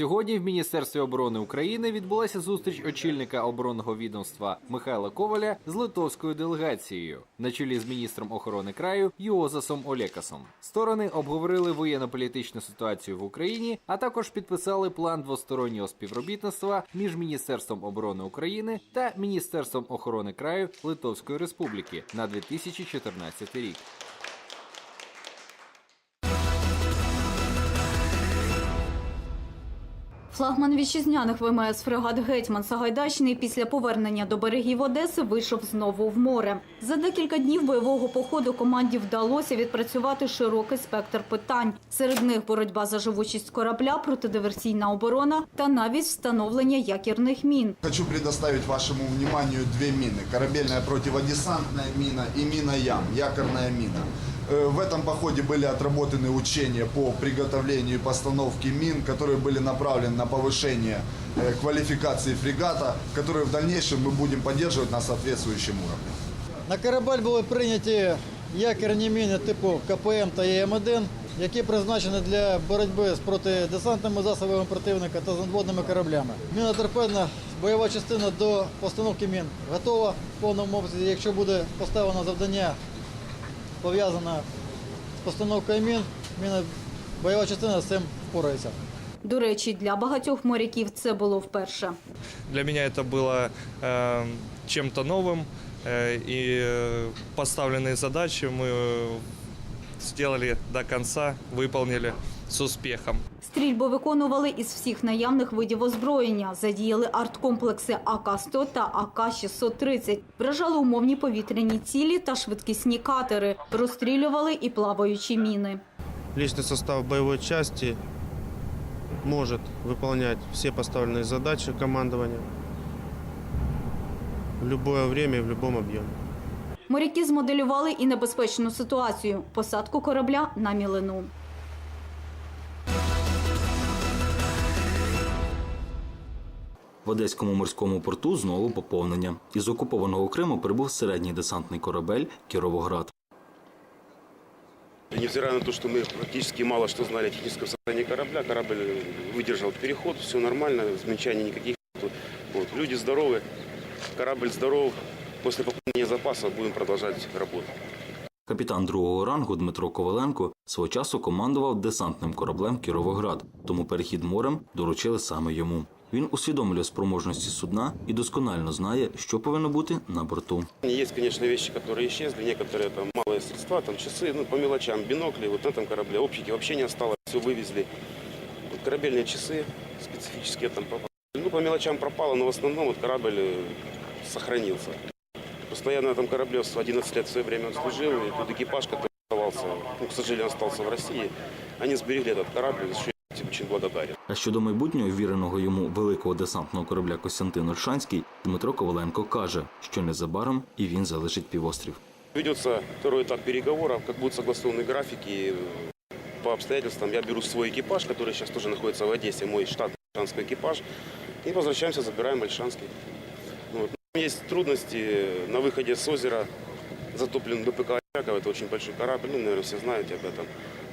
Сьогодні в Міністерстві оборони України відбулася зустріч очільника оборонного відомства Михайла Коваля з литовською делегацією на чолі з міністром охорони краю Йозасом Олекасом. Сторони обговорили воєнно-політичну ситуацію в Україні, а також підписали план двостороннього співробітництва між Міністерством оборони України та Міністерством охорони краю Литовської Республіки на 2014 рік. Флагман вітчизняних ВМС фрегат Гетьман Сагайдачний після повернення до берегів Одеси вийшов знову в море. За декілька днів бойового походу команді вдалося відпрацювати широкий спектр питань. Серед них боротьба за живучість корабля, протидиверсійна оборона та навіть встановлення якірних мін. Хочу предоставить вашему вниманию две мины. Корабельная противодесантная мина и мина Ям, якорная мина. Э, В этом походе были отработаны учения по приготовлению и постановке мин, которые были направлены на повышение э, квалификации фрегата, которые в дальнейшем мы будем поддерживать на соответствующем уровне. На корабель були прийняті якірні міни типу КПМ та ЄМ-1, які призначені для боротьби з протидесантними засобами противника та з надводними кораблями. Міна торпедна бойова частина до постановки мін готова в повному обсязі. Якщо буде поставлено завдання пов'язане з постановкою мін, міна бойова частина з цим впорається. До речі, для багатьох моряків це було вперше. Для меня это было э, чем-то новым, э, и э, поставленные задачи мы э, сделали до конца, выполнили с успехом. Стрільбу виконували із всіх наявних видів озброєння. Задіяли арткомплекси АК-100 та АК-630. Вражали умовні повітряні цілі та швидкісні катери. Розстрілювали і плаваючі міни. Личный состав боевой части может выполнять все поставленные задачи командования в любое время и в любом объеме. Моряки змоделювали і небезпечну ситуацію – посадку корабля на мілину. В Одеському морському порту знову поповнення. Із окупованого Криму прибув середній десантний корабель Кіровоград. Невзирая на то, что мы практически мало что знали о техническом состоянии корабля, корабль выдержал переход, все нормально, замечаний никаких нет. Вот. Люди здоровы, корабль здоров. После пополнения запаса будем продолжать работу. Капітан другого рангу Дмитро Коваленко свого часу командував десантним кораблем Кіровоград, тому перехід морем доручили саме йому. Він усвідомлює спроможності судна і досконально знає, що повинно бути на борту. Есть, конечно, вещи, которые исчезли, некоторые там малые средства, там часы, ну, по мелочам, бинокли, вот на этом корабле, оптики вообще не осталось, все вывезли. Вот корабельные часы специфические там пропали. Ну, по мелочам пропало, но в основном вот корабль э, сохранился. Постоянно на этом корабле с 11 лет в свое время он служил, и тут экипаж, который оставался, ну, к сожалению, остался в России, они сберегли этот корабль, за что я им очень благодарен. А щодо майбутнього віреного йому великого десантного корабля Костянтин Ольшанський, Дмитро Коваленко каже, що незабаром і він залишить півострів. Ведется второй этап переговоров, как будут согласованы графики. По обстоятельствам я беру свой экипаж, который сейчас тоже находится в Одессе, мой штат Ольшанский экипаж, и возвращаемся, забираем Ольшанский. Ну Вот. Есть трудности на выходе с озера, затоплен БПК Очаков, это очень большой корабль, ну, наверное, все знаете об этом.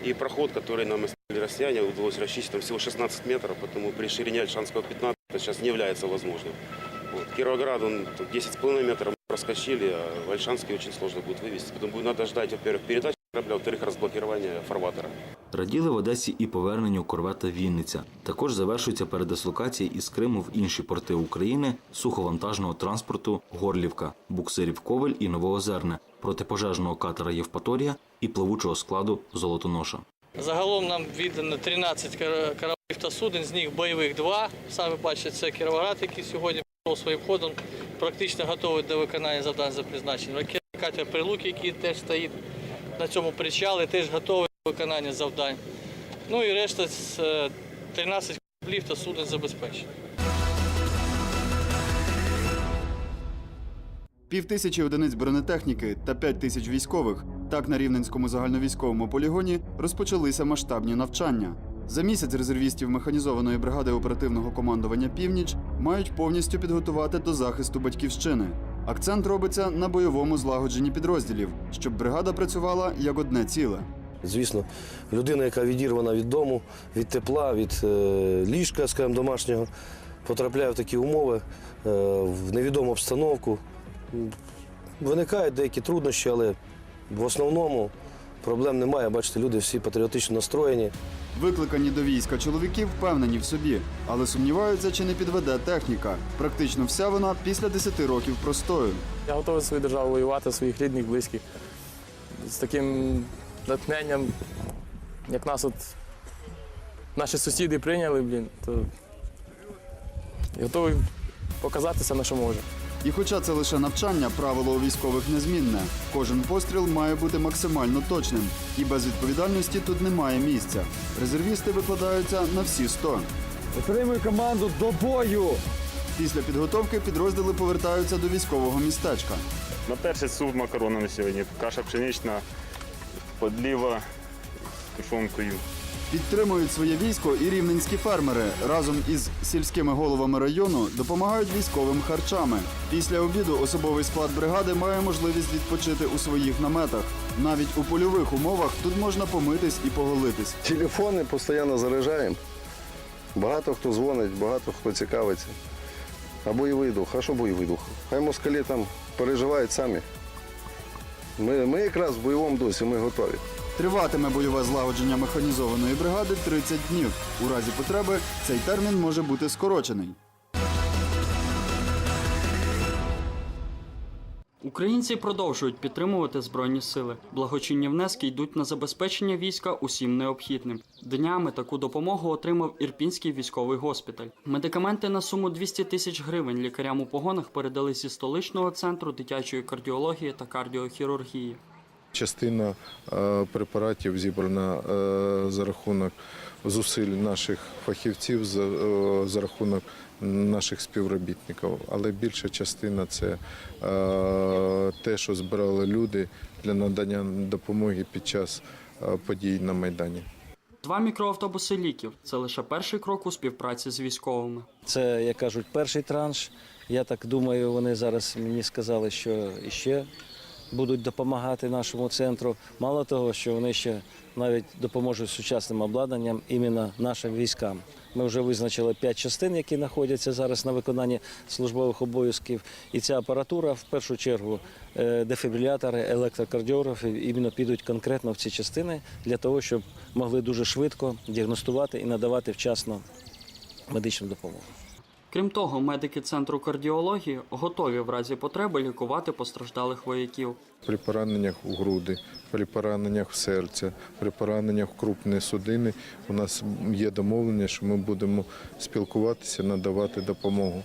И проход, который нам оставили россияне, удалось расчистить там всего 16 метров, потому при ширине Ольшанского 15 это сейчас не является возможным. Вот. Кировоград, он тут 10,5 метров мы проскочили, а в Ольшанский очень сложно будет вывести. Потом будет надо ждать, во-первых, передачи корабля, во-вторых, разблокирования фарватера. Раділи в Одесі і поверненню корвета Вінниця. Також завершується передислокація із Криму в інші порти України суховантажного транспорту Горлівка, буксирів Ковель і Новоозерне, протипожежного катера Євпаторія і плавучого складу Золотоноша. Загалом нам віддано 13 кораблів та суден, з них бойових два. Саме бачите, це Кіровоград, який сьогодні пішов своїм ходом, практично готовий до виконання завдань за призначенням. Ракетний катер Прилуки, який теж стоїть на цьому причалі, теж готовий до виконання завдань. Ну і решта з, е, 13 кораблів та суден забезпечені. Півтисячі одиниць бронетехніки та п'ять тисяч військових. Так на Рівненському загальновійськовому полігоні розпочалися масштабні навчання. За місяць резервістів механізованої бригади оперативного командування Північ мають повністю підготувати до захисту батьківщини. Акцент робиться на бойовому злагодженні підрозділів, щоб бригада працювала як одне ціле. Звісно, людина, яка відірвана від дому, від тепла, від е, ліжка, скажімо, домашнього, потрапляє в такі умови, е, в невідому обстановку. Виникають деякі труднощі, але в основному проблем немає. Бачите, люди всі патріотично настроєні. Викликані до війська чоловіки впевнені в собі, але сумніваються, чи не підведе техніка. Практично вся вона після 10 років простою. Я готовий свою державу воювати, своїх рідних, близьких. З таким натхненням, як нас от наші сусіди прийняли, блін, то готовий показати все, на що може. І хоча це лише навчання, правило у військових незмінне. Кожен постріл має бути максимально точним, і без відповідальності тут немає місця. Резервісти викладаються на всі 100. Отримуй команду до бою! Після підготовки підрозділи повертаються до військового містечка. На перший суп макарони на сьогодні. Каша пшенична, подліва з тушонкою. Підтримують своє військо і рівненські фермери разом із сільськими головами району допомагають військовим харчами. Після обіду особовий склад бригади має можливість відпочити у своїх наметах. Навіть у польових умовах тут можна помитись і поголитись. Телефони постійно заряджаємо. Багато хто дзвонить, багато хто цікавиться. А бойовий дух, а що бойовий дух? Хай москалі там переживають самі. Ми, ми якраз в бойовому дусі, ми готові. Триватиме бойове злагодження механізованої бригади 30 днів. У разі потреби цей термін може бути скорочений. Українці продовжують підтримувати збройні сили. Благочинні внески йдуть на забезпечення війська усім необхідним. Днями таку допомогу отримав Ірпінський військовий госпіталь. Медикаменти на суму 200 тисяч гривень лікарям у погонах передали зі столичного центру дитячої кардіології та кардіохірургії. Частина е, препаратів зібрана е, за рахунок зусиль наших фахівців, за, е, рахунок наших співробітників. Але більша частина це те, що збирали люди для надання допомоги під час подій на Майдані. Два мікроавтобуси ліків це лише перший крок у співпраці з військовими. Це, як кажуть, перший транш. Я так думаю, вони зараз мені сказали, що іще будуть допомагати нашому центру. Мало того, що вони ще навіть допоможуть сучасним обладнанням іменно нашим військам. Ми вже визначили п'ять частин, які знаходяться зараз на виконанні службових обов'язків. І ця апаратура, в першу чергу, е, дефібрилятори, електрокардіографи іменно підуть конкретно в ці частини для того, щоб могли дуже швидко діагностувати і надавати вчасно медичну допомогу. Крім того, медики центру кардіології готові в разі потреби лікувати постраждалих вояків. При пораненнях у груди, при пораненнях в серце, при пораненнях в крупні судини у нас є домовлення, що ми будемо спілкуватися, надавати допомогу.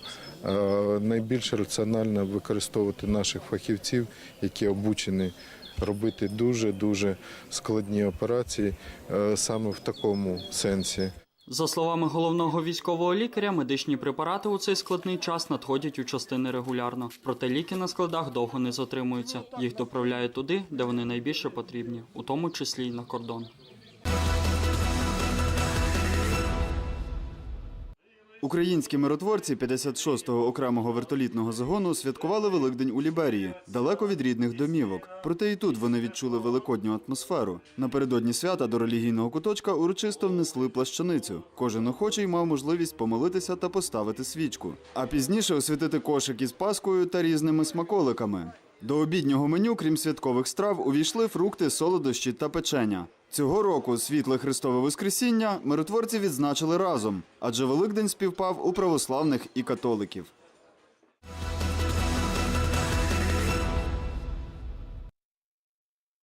Найбільш раціонально використовувати наших фахівців, які обучені робити дуже дуже складні операції е, саме в такому сенсі. За словами головного військового лікаря, медичні препарати у цей складний час надходять у частини регулярно. Проте ліки на складах довго не затримуються. Їх доправляють туди, де вони найбільше потрібні, у тому числі й на кордон. Українські миротворці 56-го окремого вертолітного загону святкували Великдень у Ліберії, далеко від рідних домівок. Проте і тут вони відчули великодню атмосферу. Напередодні свята до релігійного куточка урочисто внесли плащаницю. Кожен охочий мав можливість помолитися та поставити свічку, а пізніше освятити кошик із паскою та різними смаколиками. До обіднього меню, крім святкових страв, увійшли фрукти, солодощі та печення. Цього року світле Христове Воскресіння миротворці відзначили разом, адже Великдень співпав у православних і католиків.